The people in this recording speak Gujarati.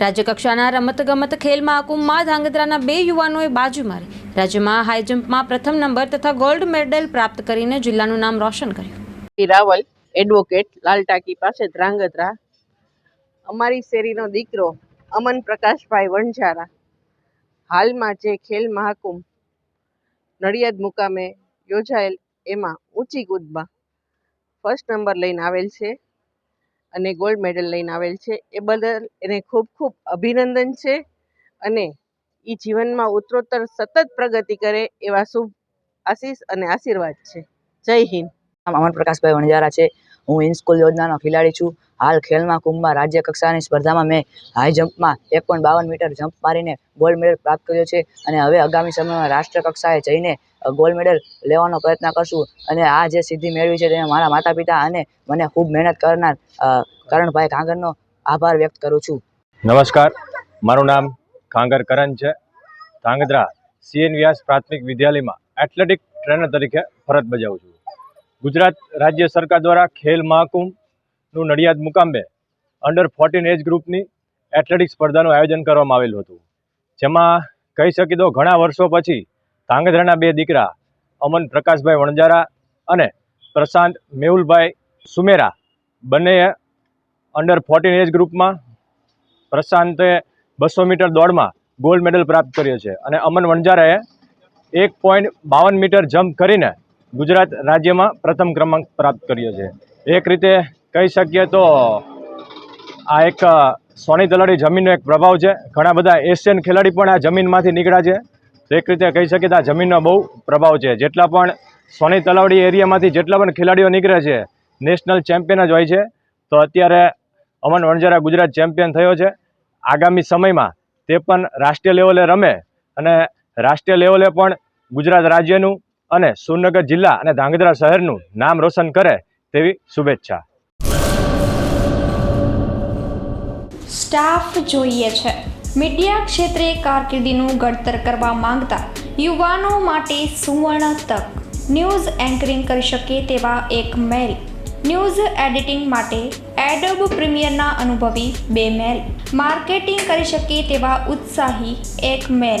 રાજ્યકક્ષાના રમતગમત ખેલ મહાકુંભમાં ધાંગધ્રાના બે યુવાનોએ બાજુ મારી. રાજ્યમાં હાઈ જમ્પમાં પ્રથમ નંબર તથા ગોલ્ડ મેડલ પ્રાપ્ત કરીને જિલ્લાનું નામ રોશન કર્યું. રાવલ એડવોકેટ લાલ ટાંકી પાસે ધ્રાંગધ્રા. અમારી શેરીનો દીકરો અમન પ્રકાશભાઈ વણઝારા. હાલમાં જે ખેલ મહાકુંભ નડિયાદ મુકામે યોજાયેલ એમાં ઊંચી કૂદમાં ફર્સ્ટ નંબર લઈને આવેલ છે. અને ગોલ્ડ મેડલ લઈને આવેલ છે. એ બદલ એને ખૂબ ખૂબ અભિનંદન છે અને એ જીવનમાં ઉત્તરોત્તર સતત પ્રગતિ કરે એવા શુભ આશીષ અને આશીર્વાદ છે. જય હિન્દ. અમન પ્રકાશભાઈ વણજારા છે. હું ઇન સ્કૂલ યોજનાનો ખેલાડી છું. હાલ ખેલમાં કુંભમાં રાજ્ય કક્ષાની સ્પર્ધામાં મેં હાઈ જમ્પમાં એક પોઈન્ટ બાવન મીટર જમ્પ મારીને ગોલ્ડ મેડલ પ્રાપ્ત કર્યો છે અને હવે આગામી સમયમાં રાષ્ટ્ર કક્ષાએ જઈને ગોલ્ડ મેડલ લેવાનો પ્રયત્ન કરશું અને આ જે સિદ્ધિ મેળવી છે તેને મારા માતા પિતા અને મને ખૂબ મહેનત કરનાર કરણભાઈ કાંગરનો આભાર વ્યક્ત કરું છું. નમસ્કાર. મારું નામ કાંગર કરણ છે. ધાંગધ્રા સીએન વ્યાસ પ્રાથમિક વિદ્યાલયમાં એથ્લેટિક ટ્રેનર તરીકે ફરજ બજાવું છું. ગુજરાત રાજ્ય સરકાર દ્વારા ખેલ મહાકુંભનું નડિયાદ મુકામે અંડર ફોર્ટીન એજ ગ્રુપની એથ્લેટિક્સ સ્પર્ધાનું આયોજન કરવામાં આવેલું હતું. જેમાં કહી શકી તો ઘણા વર્ષો પછી ધાંગધ્રાના બે દીકરા અમન પ્રકાશભાઈ વણજારા અને પ્રશાંત મેહુલભાઈ સુમેરા બંનેએ અંડર ફોર્ટીન એજ ગ્રુપમાં પ્રશાંતે બસો મીટર દોડમાં ગોલ્ડ મેડલ પ્રાપ્ત કર્યો છે. અને અમન વણજારાએ એક પોઈન્ટ બાવન મીટર જમ્પ કરીને ગુજરાત રાજ્યમાં પ્રથમ ક્રમાંક પ્રાપ્ત કર્યો છે. એક રીતે કહી શકીએ તો આ એક સોની તલાડી જમીનનો એક પ્રભાવ છે. ઘણા બધા એશિયન ખેલાડી પણ આ જમીનમાંથી નીકળ્યા છે. એક રીતે કહી શકીએ તો આ જમીનનો બહુ પ્રભાવ છે. જેટલા પણ સોની તલાવડી એરિયામાંથી જેટલા પણ ખેલાડીઓ નીકળે છે, નેશનલ ચેમ્પિયન જ હોય છે. તો અત્યારે અમન વણજારા ગુજરાત ચેમ્પિયન થયો છે. આગામી સમયમાં તે પણ રાષ્ટ્રીય લેવલે રમે અને રાષ્ટ્રીય લેવલે પણ ગુજરાત રાજ્યનું અને સુરનગર જિલ્લા અને ધાંગધ્રા શહેરનું નામ રોશન કરે તેવી શુભેચ્છા. સ્ટાફ જોઈએ છે. મીડિયા ક્ષેત્રે કારકિર્દીનું ઘડતર કરવા માંગતા યુવાનો માટે સુવર્ણ તક. ન્યૂઝ એન્કરિંગ કરી શકે તેવા એક મેલ. ન્યૂઝ એડિટિંગ માટે એડોબ પ્રીમિયરના અનુભવી બે મેલ. માર્કેટિંગ કરી શકે તેવા ઉત્સાહી એક મેલ.